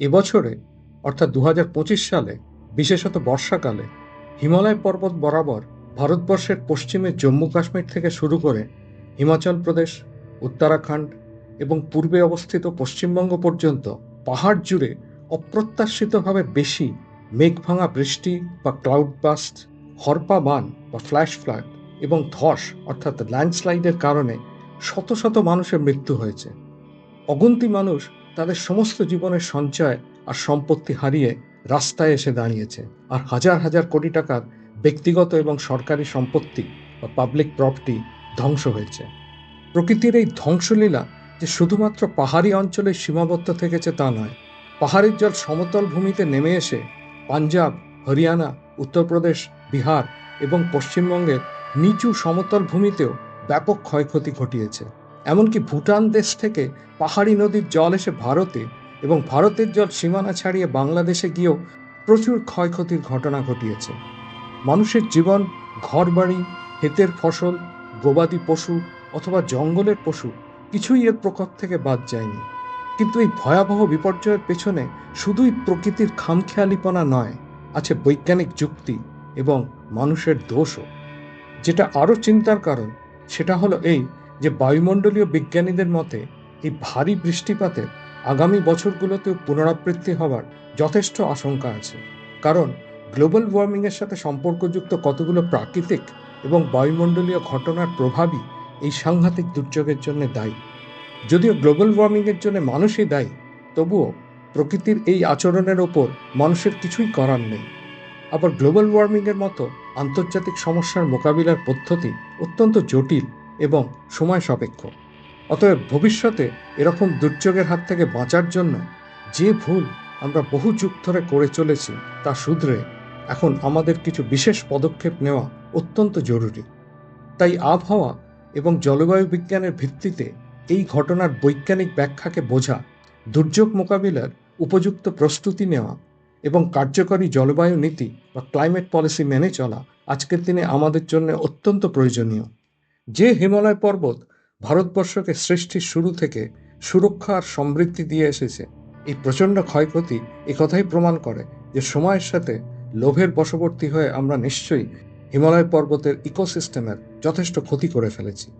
এবছরে, অর্থাৎ দু হাজার পঁচিশ সালে, বিশেষত বর্ষাকালে, হিমালয় পর্বত বরাবর ভারতবর্ষের পশ্চিমে জম্মু কাশ্মীর থেকে শুরু করে হিমাচল প্রদেশ, উত্তরাখণ্ড এবং পূর্বে অবস্থিত পশ্চিমবঙ্গ পর্যন্ত পাহাড় জুড়ে অপ্রত্যাশিতভাবে বেশি মেঘ ভাঙা বৃষ্টি বা ক্লাউড বাস্ট হরপা বান বা ফ্ল্যাশ ফ্লাড এবং ধস, অর্থাৎ ল্যান্ডস্লাইডের কারণে শত শত মানুষের মৃত্যু হয়েছে। অগন্তি মানুষ তাদের সমস্ত জীবনের সঞ্চয় আর সম্পত্তি হারিয়ে রাস্তায় এসে দাঁড়িয়েছে। আর হাজার হাজার কোটি টাকার ব্যক্তিগত এবং সরকারি সম্পত্তি বা পাবলিক প্রপার্টি ধ্বংস হয়েছে। প্রকৃতির এই ধ্বংসলীলা যে শুধুমাত্র পাহাড়ি অঞ্চলে সীমাবদ্ধ থেকেছে তা নয়, পাহাড়ের জল সমতল ভূমিতে নেমে এসে পাঞ্জাব, হরিয়ানা, উত্তরপ্রদেশ, বিহার এবং পশ্চিমবঙ্গের নিচু সমতল ভূমিতেও ব্যাপক ক্ষয়ক্ষতি ঘটিয়েছে। এমনকি ভুটান দেশ থেকে পাহাড়ি নদীর জল এসে ভারতে এবং ভারতের জল সীমানা ছাড়িয়ে বাংলাদেশে গিয়েও প্রচুর ক্ষয়ক্ষতির ঘটনা ঘটিয়েছে। মানুষের জীবন, ঘরবাড়ি, ক্ষেতের ফসল, গবাদি পশু অথবা জঙ্গলের পশু কিছুই এর প্রকোপ থেকে বাদ যায়নি। কিন্তু এই ভয়াবহ বিপর্যয়ের পেছনে শুধুই প্রকৃতির খামখেয়ালিপনা নয়, আছে বৈজ্ঞানিক যুক্তি এবং মানুষের দোষও। যেটা আরও চিন্তার কারণ, সেটা হলো এই যে বায়ুমণ্ডলীয় বিজ্ঞানীদের মতে, এই ভারী বৃষ্টিপাতের আগামী বছরগুলোতেও পুনরাবৃত্তি হওয়ার যথেষ্ট আশঙ্কা আছে। কারণ, গ্লোবাল ওয়ার্মিংয়ের সাথে সম্পর্কযুক্ত কতগুলো প্রাকৃতিক এবং বায়ুমণ্ডলীয় ঘটনার প্রভাবই এই সাংঘাতিক দুর্যোগের জন্য দায়ী। যদিও গ্লোবাল ওয়ার্মিংয়ের জন্য মানুষই দায়ী, তবুও প্রকৃতির এই আচরণের ওপর মানুষের কিছুই করার নেই। আবার গ্লোবাল ওয়ার্মিংয়ের মতো আন্তর্জাতিক সমস্যার মোকাবিলার পদ্ধতি অত্যন্ত জটিল এবং সময় সাপেক্ষ। অতএব ভবিষ্যতে এরকম দুর্যোগের হাত থেকে বাঁচার জন্য যে ভুল আমরা বহু যুগ ধরে করে চলেছি তা শুধরে এখন আমাদের কিছু বিশেষ পদক্ষেপ নেওয়া অত্যন্ত জরুরি। তাই আবহাওয়া এবং জলবায়ু বিজ্ঞানের ভিত্তিতে এই ঘটনার বৈজ্ঞানিক ব্যাখ্যাকে বোঝা, দুর্যোগ মোকাবিলার উপযুক্ত প্রস্তুতি নেওয়া এবং কার্যকরী জলবায়ু নীতি বা ক্লাইমেট পলিসি মেনে চলা আজকের দিনে আমাদের জন্য অত্যন্ত প্রয়োজনীয়। যে হিমালয় পর্বত ভারতবর্ষকে সৃষ্টির শুরু থেকে সুরক্ষা আর সমৃদ্ধি দিয়ে এসেছে, এই প্রচণ্ড ক্ষয়ক্ষতি কথাই প্রমাণ করে যে সময়ের সাথে লোভের বশবর্তী হয়ে আমরা নিশ্চয়ই হিমালয় পর্বতের ইকোসিস্টেমের যথেষ্ট ক্ষতি করে ফেলেছি।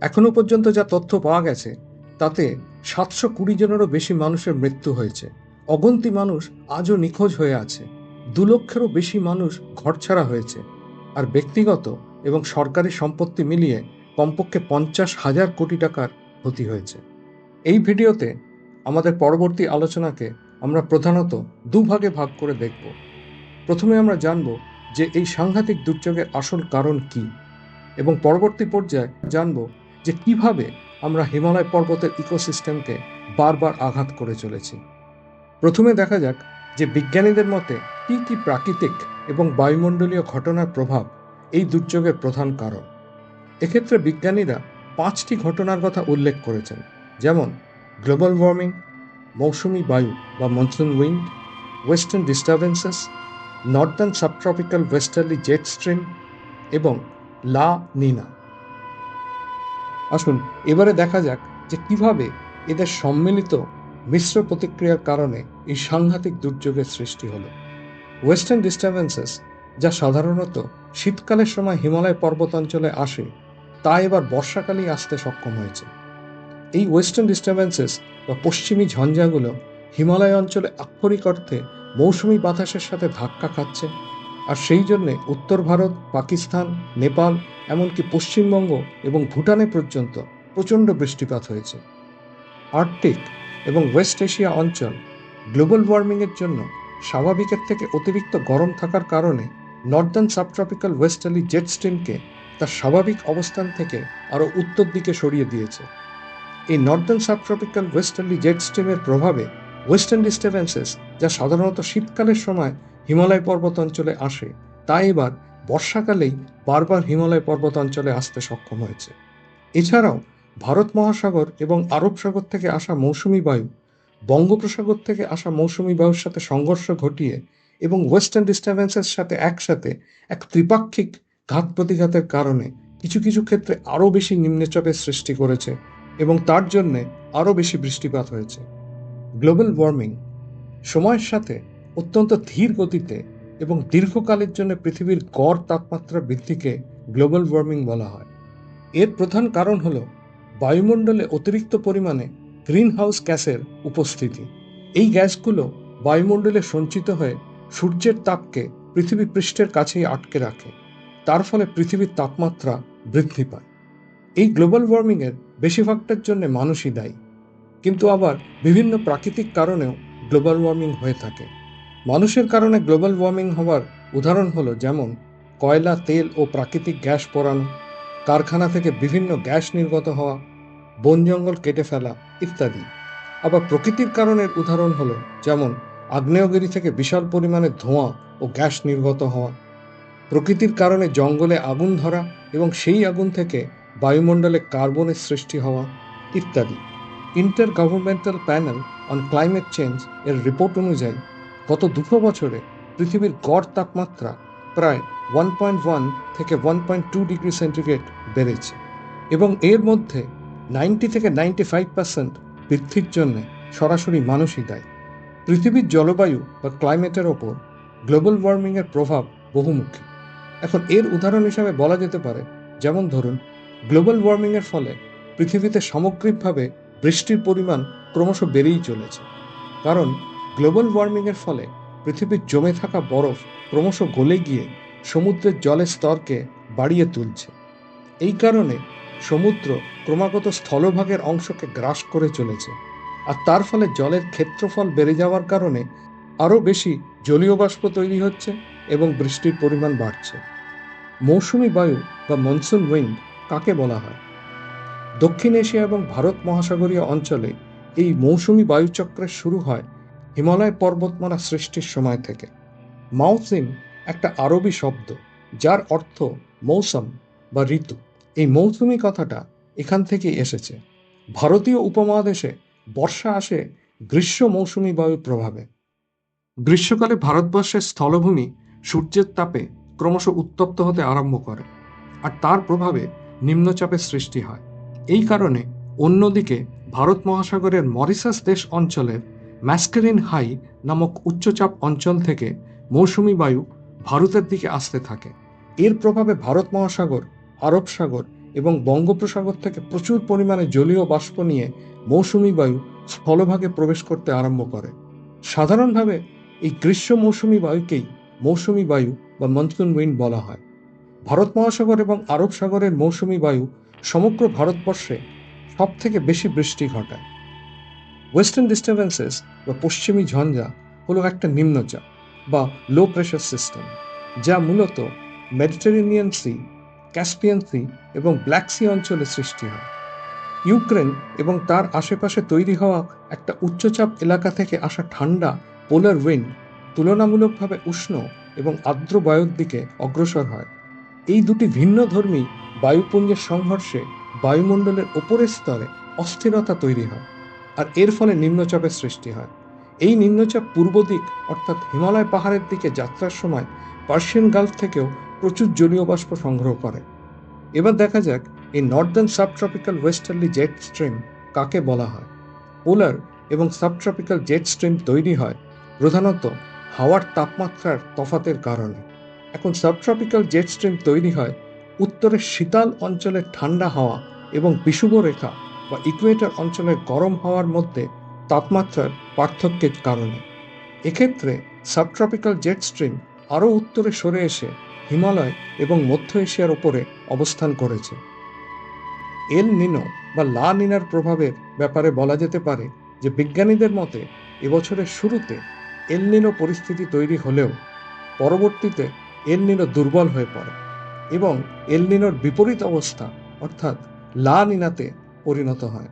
এখনও পর্যন্ত যা তথ্য পাওয়া গেছে, তাতে সাতশো কুড়ি জনেরও বেশি মানুষের মৃত্যু হয়েছে। অগন্তি মানুষ আজও নিখোঁজ হয়ে আছে। দু লক্ষেরও বেশি মানুষ ঘরছাড়া হয়েছে। আর ব্যক্তিগত এবং সরকারি সম্পত্তি মিলিয়ে কমপক্ষে পঞ্চাশ হাজার কোটি টাকার ক্ষতি হয়েছে। এই ভিডিওতে আমাদের পরবর্তী আলোচনাকে আমরা প্রধানত দুভাগে ভাগ করে দেখব। প্রথমে আমরা জানব যে এই সাংঘাতিক দুর্যোগের আসল কারণ কি এবং পরবর্তী পর্যায়ে জানব যে কীভাবে আমরা হিমালয় পর্বতের ইকোসিস্টেমকে বারবার আঘাত করে চলেছি। প্রথমে দেখা যাক যে বিজ্ঞানীদের মতে কি কি প্রাকৃতিক এবং বায়ুমণ্ডলীয় ঘটনার প্রভাব এই দুর্যোগের প্রধান কারণ। এক্ষেত্রে বিজ্ঞানীরা পাঁচটি ঘটনার কথা উল্লেখ করেছেন, যেমন গ্লোবাল ওয়ার্মিং, মৌসুমি বায়ু বা monsoon wind, western disturbances, northern subtropical westerly jet stream এবং লা নিনা। আসুন এবারে দেখা যাক যে কীভাবে এদের সম্মিলিত মিশ্র প্রতিক্রিয়ার কারণে এই সাংঘাতিক দুর্যোগের সৃষ্টি হলো। ওয়েস্টার্ন ডিস্টারবেন্সেস যা সাধারণত শীতকালের সময় হিমালয় পর্বত অঞ্চলে আসে, তা এবার বর্ষাকালেই আসতে সক্ষম হয়েছে। এই ওয়েস্টার্ন ডিস্টারবেন্সেস বা পশ্চিমী ঝঞ্ঝাগুলো হিমালয় অঞ্চলে আক্ষরিক অর্থে মৌসুমি বাতাসের সাথে ধাক্কা খাচ্ছে, আর সেই জন্যে উত্তর ভারত, পাকিস্তান, নেপাল, এমনকি পশ্চিমবঙ্গ এবং ভুটানে পর্যন্ত প্রচণ্ড বৃষ্টিপাত হয়েছে। আর্কটিক এবং ওয়েস্ট এশিয়া অঞ্চল গ্লোবাল ওয়ার্মিংয়ের জন্য স্বাভাবিকের থেকে অতিরিক্ত গরম থাকার কারণে নর্দার্ন সাবট্রপিক্যাল ওয়েস্টার্লি জেট স্ট্রিমকে তার স্বাভাবিক অবস্থান থেকে আরও উত্তর দিকে সরিয়ে দিয়েছে। এই নর্দার্ন সাবট্রপিক্যাল ওয়েস্টার্লি জেট স্ট্রিমের প্রভাবে ওয়েস্টার্ন ডিস্টার্বেন্সেস যা সাধারণত শীতকালের সময় হিমালয় পর্বত অঞ্চলে আসে, তা এবার বর্ষাকালেই বারবার হিমালয় পর্বত অঞ্চলে আসতে সক্ষম হয়েছে। এছাড়াও ভারত মহাসাগর এবং আরব সাগর থেকে আসা মৌসুমি বায়ু, বঙ্গোপসাগর থেকে আসা মৌসুমি বায়ুর সাথে সংঘর্ষ ঘটিয়ে এবং ওয়েস্টার্ন ডিস্টার্বেন্সের সাথে একসাথে এক ত্রিপাক্ষিক ঘাত প্রতিঘাতের কারণে কিছু কিছু ক্ষেত্রে আরও বেশি নিম্নচাপের সৃষ্টি করেছে এবং তার জন্যে আরও বেশি বৃষ্টিপাত হয়েছে। গ্লোবাল ওয়ার্মিং সময়ের সাথে অত্যন্ত ধীর গতিতে এবং দীর্ঘকালের জন্য পৃথিবীর গড় তাপমাত্রা বৃদ্ধিকে গ্লোবাল ওয়ার্মিং বলা হয়। এর প্রধান কারণ হল বায়ুমণ্ডলে অতিরিক্ত পরিমাণে গ্রিন হাউস গ্যাসের উপস্থিতি। এই গ্যাসগুলো বায়ুমণ্ডলে সঞ্চিত হয়ে সূর্যের তাপকে পৃথিবী পৃষ্ঠের কাছেই আটকে রাখে। তার ফলে পৃথিবীর তাপমাত্রা বৃদ্ধি পায়। এই গ্লোবাল ওয়ার্মিংয়ের বেশিরভাগটার জন্য মানুষই দায়ী। কিন্তু আবার বিভিন্ন প্রাকৃতিক কারণেও গ্লোবাল ওয়ার্মিং হয়ে থাকে। মানুষের কারণে গ্লোবাল ওয়ার্মিং হওয়ার উদাহরণ হলো যেমন কয়লা, তেল ও প্রাকৃতিক গ্যাস পোড়ানো, কারখানা থেকে বিভিন্ন গ্যাস নির্গত হওয়া, বন জঙ্গল কেটে ফেলা ইত্যাদি। আবার প্রকৃতির কারণের উদাহরণ হলো যেমন আগ্নেয়গিরি থেকে বিশাল পরিমাণে ধোঁয়া ও গ্যাস নির্গত হওয়া, প্রকৃতির কারণে জঙ্গলে আগুন ধরা এবং সেই আগুন থেকে বায়ুমণ্ডলে কার্বনের সৃষ্টি হওয়া ইত্যাদি। Intergovernmental panel on climate change এর রিপোর্ট অনুযায়ী, গত দুশো বছরে পৃথিবীর গড় তাপমাত্রা প্রায় ওয়ান পয়েন্ট ওয়ান থেকে one point two degree centigrade বেড়েছে এবং এর মধ্যে নাইনটি থেকে নাইনটি ফাইভ পার্সেন্ট বৃদ্ধির জন্য সরাসরি মানুষই দায়ী। পৃথিবীর জলবায়ু বা ক্লাইমেটের ওপর গ্লোবাল ওয়ার্মিংয়ের প্রভাব বহুমুখী। এখন এর উদাহরণ হিসাবে বলা যেতে পারে, যেমন ধরুন, গ্লোবাল ওয়ার্মিংয়ের ফলে পৃথিবীতে সামগ্রিকভাবে বৃষ্টির পরিমাণ ক্রমশ বেড়েই চলেছে। কারণ গ্লোবাল ওয়ার্মিংয়ের ফলে পৃথিবীর জমে থাকা বরফ ক্রমশ গলে গিয়ে সমুদ্রের জলের স্তরকে বাড়িয়ে তুলছে। এই কারণে সমুদ্র ক্রমাগত স্থলভাগের অংশকে গ্রাস করে চলেছে। আর তার ফলে জলের ক্ষেত্রফল বেড়ে যাওয়ার কারণে আরও বেশি জলীয় বাষ্প তৈরি হচ্ছে এবং বৃষ্টির পরিমাণ বাড়ছে। মৌসুমি বায়ু বা মনসুন উইন্ড কাকে বলা হয়? দক্ষিণ এশিয়া এবং ভারত মহাসাগরীয় অঞ্চলে এই মৌসুমি বায়ুচক্রের শুরু হয় হিমালয় পর্বতমালা সৃষ্টির সময় থেকে। মাউসিম একটা আরবি শব্দ, যার অর্থ মৌসুম বা ঋতু। এই মৌসুমি কথাটা এখান থেকেই এসেছে। ভারতীয় উপমহাদেশে বর্ষা আসে গ্রীষ্ম মৌসুমি বায়ুর প্রভাবে। গ্রীষ্মকালে ভারতবর্ষের স্থলভূমি সূর্যের তাপে ক্রমশ উত্তপ্ত হতে আরম্ভ করে আর তার প্রভাবে নিম্নচাপের সৃষ্টি হয়। এই কারণে অন্যদিকে ভারত মহাসাগরের মরিসাস দেশ অঞ্চলের ম্যাস্কেরিন হাই নামক উচ্চচাপ অঞ্চল থেকে মৌসুমি বায়ু ভারতের দিকে আসতে থাকে। এর প্রভাবে ভারত মহাসাগর, আরব সাগর এবং বঙ্গোপসাগর থেকে প্রচুর পরিমাণে জলীয় বাষ্প নিয়ে মৌসুমি বায়ু স্থলভাগে প্রবেশ করতে আরম্ভ করে। সাধারণভাবে এই গ্রীষ্ম মৌসুমি বায়ুকেই মৌসুমি বায়ু বা মনসুন উইন্ড বলা হয়। ভারত মহাসাগর এবং আরব সাগরের মৌসুমি বায়ু সমগ্র ভারতবর্ষে সব থেকে বেশি বৃষ্টি ঘটায়। ওয়েস্টার্ন ডিস্টার্বেন্সেস বা পশ্চিমী ঝঞ্ঝা হলো একটা নিম্নচাপ বা লো প্রেশার সিস্টেম যা মূলত মেডিটেরেনিয়ান সি ক্যাসপিয়ান সি এবং ব্ল্যাক সি অঞ্চলে সৃষ্টি হয়। ইউক্রেন এবং তার আশেপাশে তৈরি হওয়া একটা উচ্চচাপ এলাকা থেকে আসা ঠান্ডা, পোলার উইন্ড তুলনামূলকভাবে উষ্ণ এবং আর্দ্র বায়ুর দিকে অগ্রসর হয়। এই দুটি ভিন্ন ধর্মী বায়ুপুঞ্জের সংঘর্ষে বায়ুমণ্ডলের ওপরের স্তরে অস্থিরতা তৈরি হয় আর এর ফলে নিম্নচাপের সৃষ্টি হয়। এই নিম্নচাপ পূর্ব দিক অর্থাৎ হিমালয় পাহাড়ের দিকে যাত্রার সময় পার্সিয়ান গালফ থেকেও প্রচুর জলীয় বাষ্প সংগ্রহ করে। এবার দেখা যাক এই northern subtropical westerly jet stream কাকে বলা হয়? পোলার এবং সাবট্রপিক্যাল জেট স্ট্রিম তৈরি হয় প্রধানত হাওয়ার তাপমাত্রার তফাতের কারণে। এখন সাবট্রপিক্যাল জেট স্ট্রিম তৈরি হয় উত্তরের শীতল অঞ্চলের ঠান্ডা হাওয়া এবং বিষুব রেখা বা ইকুয়েটর অঞ্চলের গরম হাওয়ার মধ্যে তাপমাত্রার পার্থক্যের কারণে। এক্ষেত্রে সাবট্রপিক্যাল জেট স্ট্রিম আরও উত্তরে সরে এসে হিমালয় এবং মধ্য এশিয়ার ওপরে অবস্থান করেছে। এল নিনো বা লা নিনার প্রভাবের ব্যাপারে বলা যেতে পারে যে বিজ্ঞানীদের মতে, এবছরের শুরুতে এল নিনো পরিস্থিতি তৈরি হলেও পরবর্তীতে এল নিনো দুর্বল হয়ে পড়ে এবং এল নিনোর বিপরীত অবস্থা, অর্থাৎ লা নিনাতে পরিণত হয়।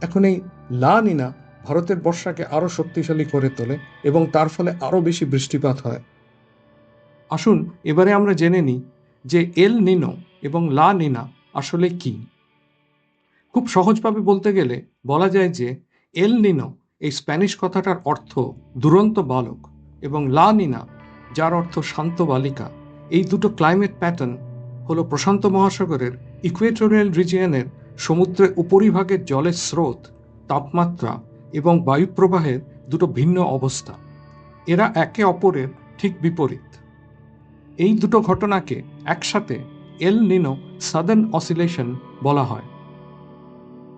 এখন এই লা নিনা ভারতের বর্ষাকে আরও শক্তিশালী করে তোলে এবং তার ফলে আরও বেশি বৃষ্টিপাত হয়। আসুন, এবারে আমরা জেনে নিই যে এল নিনো এবং লা নিনা আসলে কি। খুব সহজভাবে বলতে গেলে বলা যায় যে, এল নিনো এই স্প্যানিশ কথাটার অর্থ দুরন্ত বালক এবং লা নিনা যার অর্থ শান্ত বালিকা এই দুটো ক্লাইমেট প্যাটার্ন হলো প্রশান্ত মহাসাগরের ইকুয়েটোরিয়াল রিজিয়নের সমুদ্রের উপরিভাগের জলের স্রোত, তাপমাত্রা এবং বায়ুপ্রবাহের দুটো ভিন্ন অবস্থা। এরা একে অপরের ঠিক বিপরীত। এই দুটো ঘটনাকে একসাথে এল নিনো সাদার্ন অসিলেশন বলা হয়।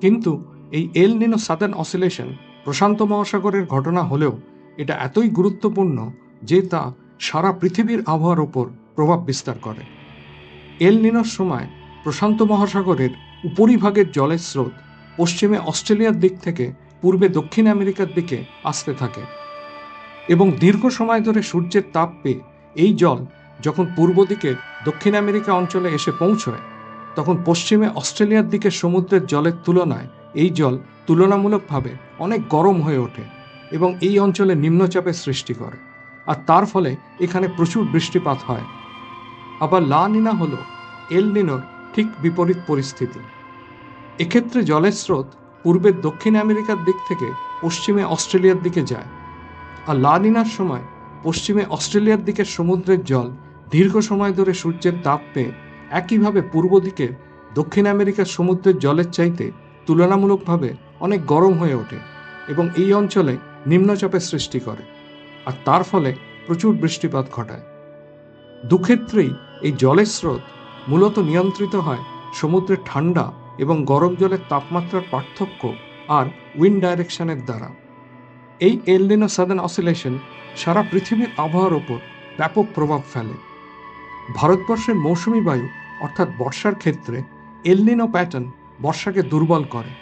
কিন্তু এই এল নিনো সাদার্ন অসিলেশন প্রশান্ত মহাসাগরের ঘটনা হলেও এটা এতই গুরুত্বপূর্ণ যে তা সারা পৃথিবীর আবহাওয়ার ওপর প্রভাব বিস্তার করে। এল নিনোর সময় প্রশান্ত মহাসাগরের উপরিভাগের জলের স্রোত পশ্চিমে অস্ট্রেলিয়ার দিক থেকে পূর্বে দক্ষিণ আমেরিকার দিকে আসতে থাকে এবং দীর্ঘ সময় ধরে সূর্যের তাপ পেয়ে এই জল যখন পূর্ব দিকের দক্ষিণ আমেরিকা অঞ্চলে এসে পৌঁছয় তখন পশ্চিমে অস্ট্রেলিয়ার দিকে সমুদ্রের জলের তুলনায় এই জল তুলনামূলকভাবে অনেক গরম হয়ে ওঠে এবং এই অঞ্চলে নিম্নচাপের সৃষ্টি করে। আর তার ফলে এখানে প্রচুর বৃষ্টিপাত হয়। আবার লা নিনা হল এল নিনোর ঠিক বিপরীত পরিস্থিতি। এক্ষেত্রে জলের স্রোত পূর্বের দক্ষিণ আমেরিকার দিক থেকে পশ্চিমে অস্ট্রেলিয়ার দিকে যায়। আর লা নিনার সময় পশ্চিমে অস্ট্রেলিয়ার দিকের সমুদ্রের জল দীর্ঘ সময় ধরে সূর্যের তাপ পেয়ে একইভাবে পূর্ব দিকে দক্ষিণ আমেরিকার সমুদ্রের জলের চাইতে তুলনামূলকভাবে অনেক গরম হয়ে ওঠে এবং এই অঞ্চলে নিম্নচাপের সৃষ্টি করে, আর তার ফলে প্রচুর বৃষ্টিপাত ঘটায়। দুক্ষেত্রেই এই জলের স্রোত মূলত নিয়ন্ত্রিত হয় সমুদ্রের ঠান্ডা এবং গরম জলের তাপমাত্রার পার্থক্য আর উইন্ড ডাইরেকশনের দ্বারা। এই এলডিনো সাদার্ন অসিলেশন সারা পৃথিবীর আবহাওয়ার ওপর ব্যাপক প্রভাব ফেলে। ভারতবর্ষের মৌসুমি বায়ু অর্থাৎ বর্ষার ক্ষেত্রে এলনিনো প্যাটার্ন বর্ষাকে দুর্বল করে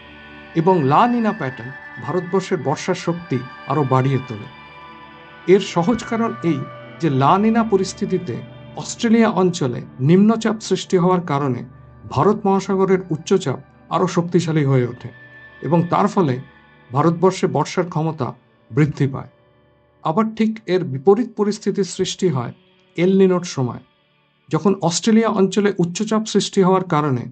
এবং লা নিনা প্যাটার্ন ভারতবর্ষের বর্ষার শক্তি আরও বাড়িয়ে তোলে। এর সহজ কারণ এই যে লা নিনা পরিস্থিতিতে অস্ট্রেলিয়া অঞ্চলে নিম্নচাপ সৃষ্টি হওয়ার কারণে ভারত মহাসাগরের উচ্চচাপ আরও শক্তিশালী হয়ে ওঠে এবং তার ফলে ভারতবর্ষে বর্ষার ক্ষমতা বৃদ্ধি পায়। আবার ঠিক এর বিপরীত পরিস্থিতির সৃষ্টি হয় এল নিনোর সময়। যখন অস্ট্রেলিয়া অঞ্চলে উচ্চচাপ সৃষ্টি হওয়ার কারণে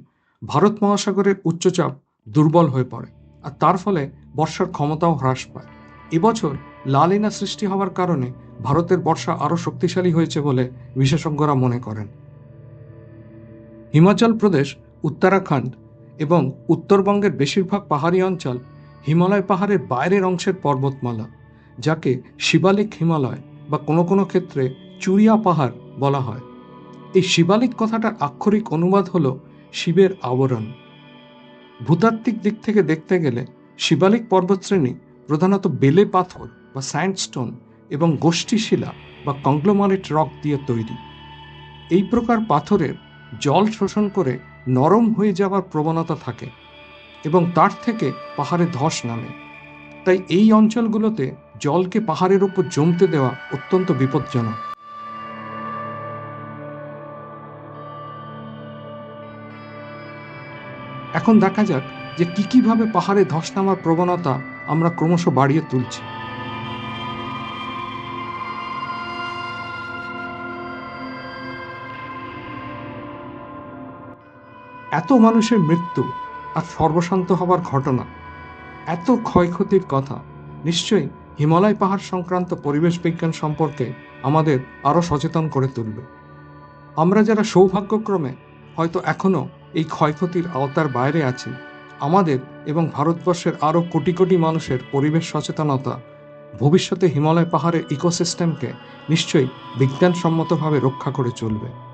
ভারত মহাসাগরের উচ্চচাপ দুর্বল হয়ে পড়ে আর তার ফলে বর্ষার ক্ষমতাও হ্রাস পায়। এবছর লালিনা সৃষ্টি হওয়ার কারণে ভারতের বর্ষা আরও শক্তিশালী হয়েছে বলে বিশেষজ্ঞরা মনে করেন। হিমাচল প্রদেশ, উত্তরাখণ্ড এবং উত্তরবঙ্গের বেশিরভাগ পাহাড়ি অঞ্চল হিমালয় পাহাড়ের বাইরের অংশের পর্বতমালা, যাকে শিবালিক হিমালয় বা কোনো কোনো ক্ষেত্রে চুরিয়া পাহাড় বলা হয়। এই শিবালিক কথাটার আক্ষরিক অনুবাদ হল শিবের আবরণ। ভূতাত্ত্বিক দিক থেকে দেখতে গেলে শিবালিক পর্বতশ্রেণী প্রধানত বেলে পাথর বা স্যান্ডস্টোন এবং গোষ্ঠী শিলা বা কংগ্লোমারেট রক দিয়ে তৈরি। এই প্রকার পাথরের জল শোষণ করে নরম হয়ে যাওয়ার প্রবণতা থাকে এবং তার থেকে পাহাড়ে ধস নামে। তাই এই অঞ্চলগুলোতে জলকে পাহাড়ের উপর জমতে দেওয়া অত্যন্ত বিপজ্জনক। এখন দেখা যাক যে কি কীভাবে পাহাড়ে ধস নামার প্রবণতা আমরা ক্রমশ বাড়িয়ে তুলছি। এত মানুষের মৃত্যু আর সর্বশান্ত হবার ঘটনা, এত ক্ষয়ক্ষতির কথা, নিশ্চয়ই হিমালয় পাহাড় সংক্রান্ত পরিবেশ বিজ্ঞান সম্পর্কে আমাদের আরও সচেতন করে তুলবে। আমরা যারা সৌভাগ্যক্রমে হয়তো এখনও এই ক্ষয়ক্ষতির আওতার বাইরে আছে। আমাদের এবং ভারতবর্ষের আরও কোটি কোটি মানুষের পরিবেশ সচেতনতা। ভবিষ্যতে হিমালয় পাহাড়ের ইকোসিস্টেমকে নিশ্চয়ই বিজ্ঞানসম্মতভাবে রক্ষা করে চলবে।